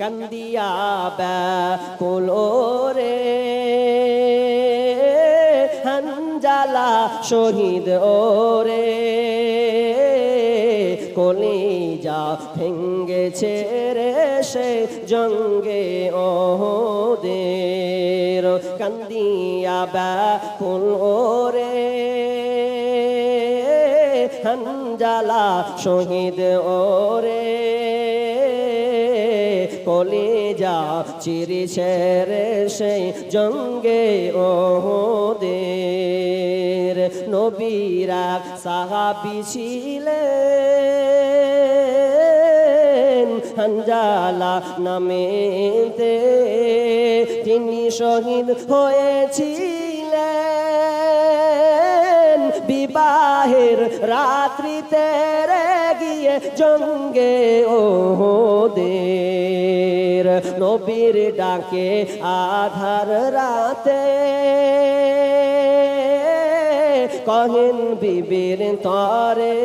কান্দিয়া ব্যাকুলোরে হানজালা শহীদ ওরে। কলিজা ভেঙ্গেছে রে সে জঙ্গে ওদের কান্দিয়া ব্যাকুল ওরে হানজালা শহীদ ওরে। কলিজা চিরিছে রে সেই জঙ্গে ওদের নবীরা সাহাবি ছিলেন হানজালা নামেতে। তিনি শহীদ হয়েছিলেন বিবাহের রাত্রিতে। জঙ্গে ওদের নবীর ডাকে আধার রাতে। কহিন বিবির তরে।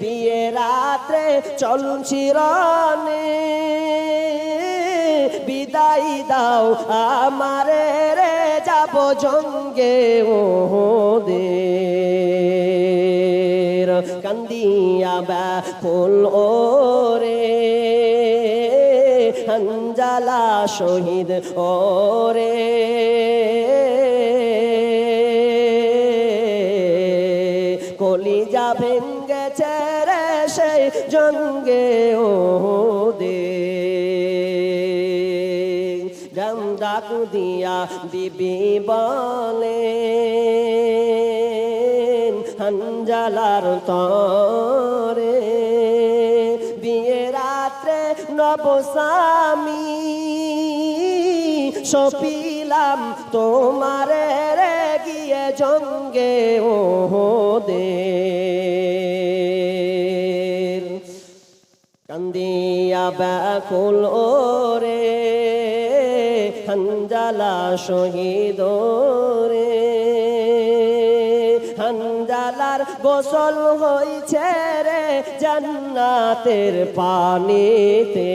বিয়ে রাত্রে চলছি রনে বিদায় দাও আমারে রে, যাব জঙ্গে ওদের কান্দিয়া ব্যাকুল ওরে। হঞ্জালা শহীদ ওরে। কলিজা ভেঙ্গেছে রে সেই জঙ্গে ওদের জাম ডাকু দিয়া বিবি বলে। হঞ্জালার তরে। বিয়ে রাত্রে নবসামী সপিলাম তোমারে রে গিয়ে জঙ্গে ওদের কান্দিয়া ব্যাকুল ওরে হঞ্জালা শহীদ রে গোসল হইছে রে জান্নাতের পানিতে।